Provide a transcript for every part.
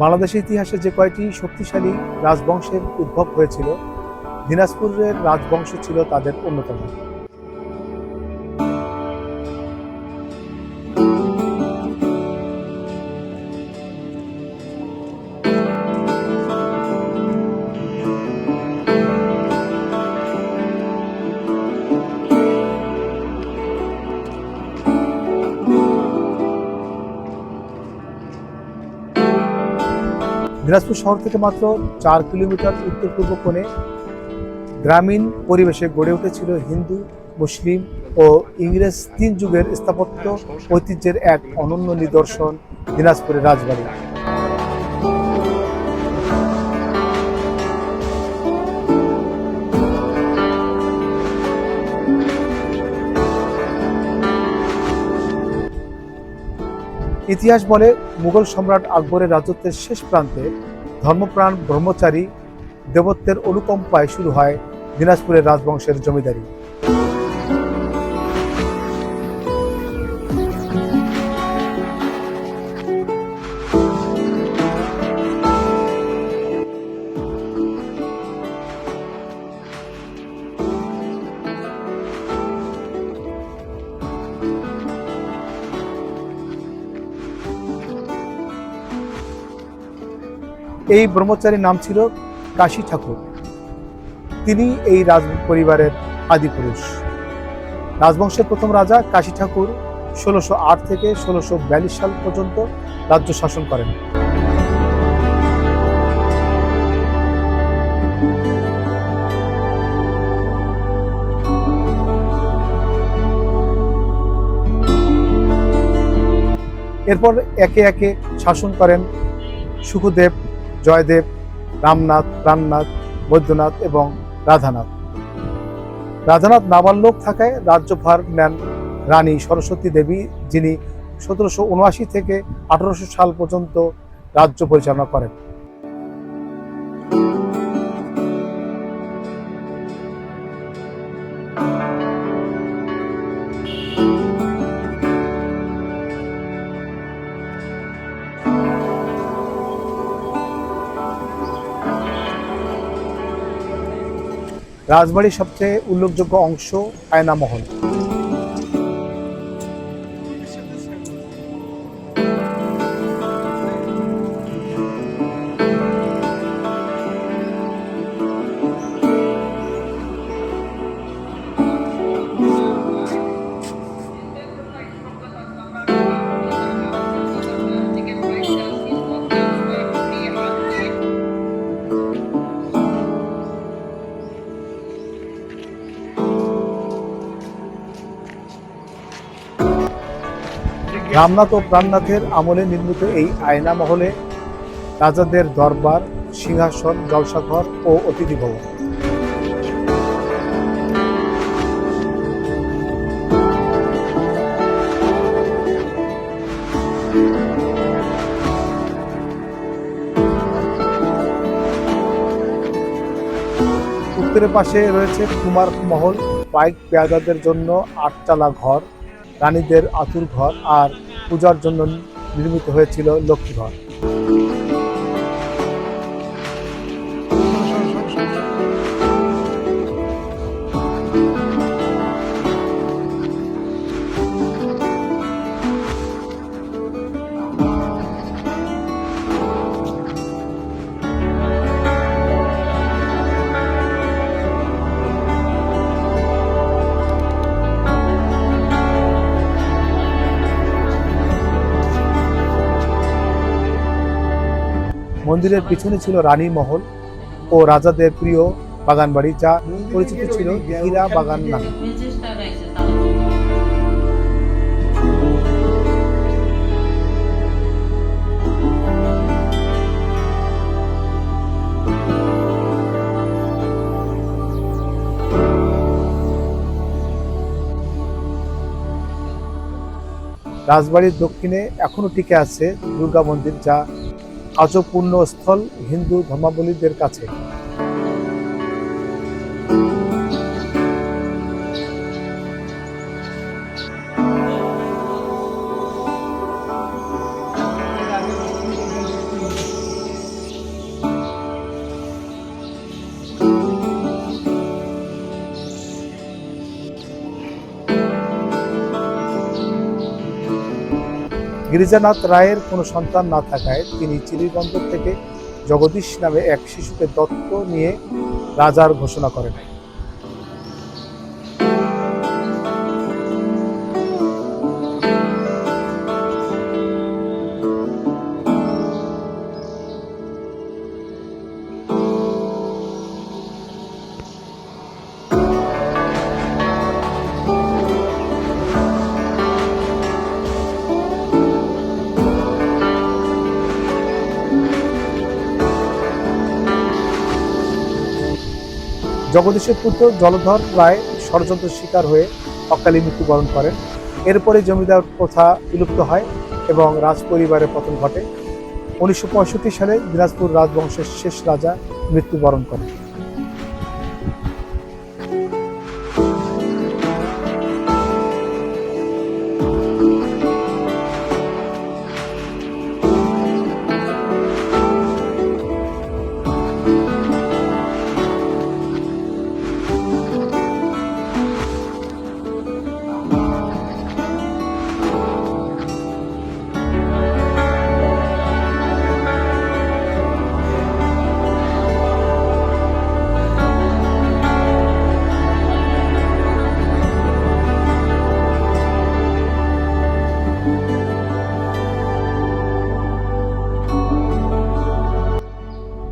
বাংলাদেশের ইতিহাসে যে কয়টি শক্তিশালী রাজবংশের উদ্ভব হয়েছিল দিনাজপুরের রাজবংশ ছিল তাদের অন্যতম। দিনাজপুর শহর থেকে মাত্র চার কিলোমিটার উত্তর পূর্ব কোণে গ্রামীণ পরিবেশে গড়ে উঠেছিল হিন্দু, মুসলিম ও ইংরেজ তিন যুগের স্থাপত্য ঐতিহ্যের এক অনন্য নিদর্শন দিনাজপুরের রাজবাড়ি। ইতিহাস বলে মুঘল সম্রাট আকবরের রাজত্বের শেষ প্রান্তে ধর্মপ্রাণ ব্রহ্মচারী দেবত্বের অনুকম্পায় শুরু হয় দিনাজপুরের রাজবংশের জমিদারি। এই ব্রহ্মচারীর নাম ছিল কাশী ঠাকুর। তিনি এই রাজ পরিবারের আদিপুরুষ রাজবংশের প্রথম রাজা কাশী ঠাকুর ষোলোশো আট থেকে ষোলোশো বিয়াল্লিশ সাল পর্যন্ত রাজ্য শাসন করেন। এরপর একে একে শাসন করেন সুখদেব জয়দেব, রামনাথ, প্রাণনাথ, বৈদ্যনাথ এবং রাধানাথ। রাধানাথ নাবালক থাকায় রাজ্যভার নেন রানী সরস্বতী দেবী, যিনি সতেরোশো উনআশি থেকে আঠারোশো সাল পর্যন্ত রাজ্য পরিচালনা করেন। রাজবাড়ির সবচেয়ে উল্লেখযোগ্য অংশ আয়নামহল। রামনাথ ও প্রাণনাথের আমলে নির্মিত এই আয়না মহলে রাজাদের দরবার, সিংহাসন, জলসাঘর ও অতিথি ভবন। উত্তরের পাশে রয়েছে কুমার মহল পাইক পেয়াদাদের জন্য আটচালা ঘর। রানীদের আতুর ঘর আর পূজার জন্য নির্মিত হয়েছিল লক্ষ্মী মন্দিরের পিছনে ছিল রানী মহল ও রাজাদের প্রিয় বাগান বাড়ি, যা পরিচিত ছিল হীরা বাগান নামে। রাজবাড়ির দক্ষিণে এখনও টিকে আছে দুর্গা মন্দির, যা আজও স্থল হিন্দু ধর্মাবলীদের কাছে। গিরিজানাথ রায়ের কোনো সন্তান না থাকায় তিনি চিরিবন্দর থেকে জগদীশ নামে এক শিশুকে দত্ত নিয়ে রাজার ঘোষণা করেন। জগদীশের পুত্র জলধর রায় ষড়যন্ত্র শিকার হয়ে অকালে মৃত্যুবরণ করেন। এরপরে জমিদার প্রথা বিলুপ্ত হয় এবং রাজ পরিবারের পতন ঘটে। উনিশশো পঁয়ষট্টি সালে দিনাজপুর রাজবংশের শেষ রাজা মৃত্যুবরণ করেন।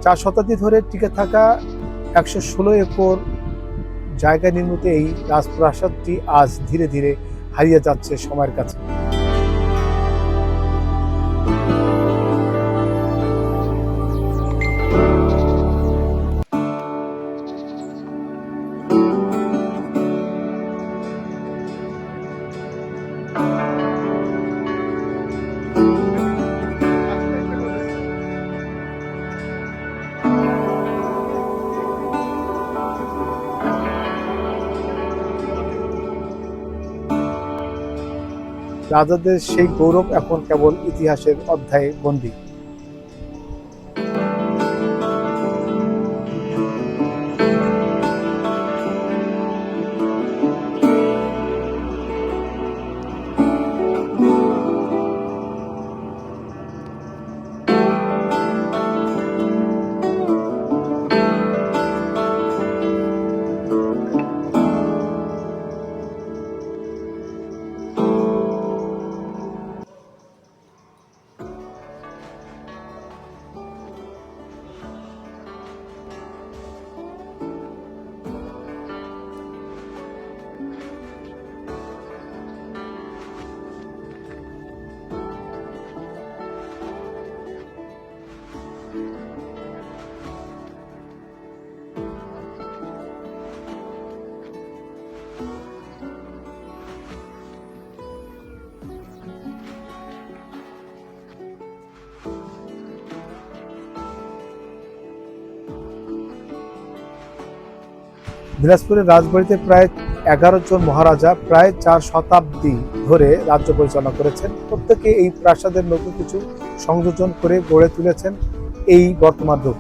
চার শতাব্দী ধরে টিকে থাকা একশো ষোলো একর জায়গা নির্মিত এই রাজপ্রাসাদটি আজ ধীরে ধীরে হারিয়ে যাচ্ছে সময়ের কাছে। রাজাদের সেই গৌরব এখন কেবল ইতিহাসের অধ্যায়ে বন্দী। দিনাজপুরের রাজবাড়িতে প্রায় এগারো জন মহারাজা প্রায় চার শতাব্দী ধরে রাজ্য পরিচালনা করেছেন। প্রত্যেকে এই প্রাসাদের নতুন কিছু সংযোজন করে গড়ে তুলেছেন এই বর্তমান রূপ।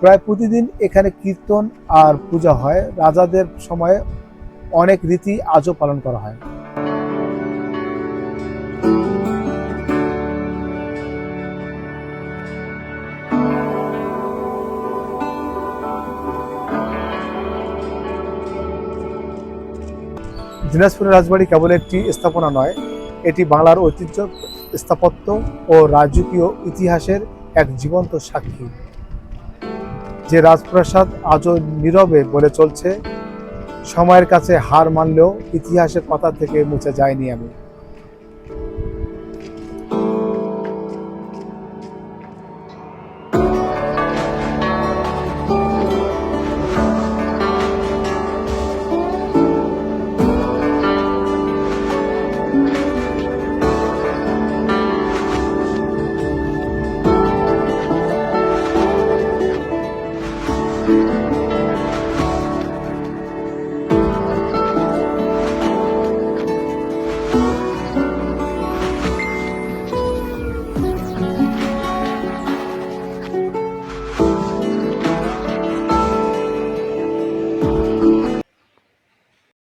প্রায় প্রতিদিন এখানে কীর্তন আর পূজা হয়। রাজাদের সময়ে অনেক রীতি আজও পালন করা হয়। দিনাজপুরের রাজবাড়ি কেবল একটি স্থাপনা নয়, এটি বাংলার ঐতিহ্য, স্থাপত্য ও রাজকীয় ইতিহাসের এক জীবন্ত সাক্ষী। যে রাজপ্রাসাদ আজও নীরবে বলে চলছে, সময়ের কাছে হার মানলেও ইতিহাসের পাতা থেকে মুছে যায়নি আমি।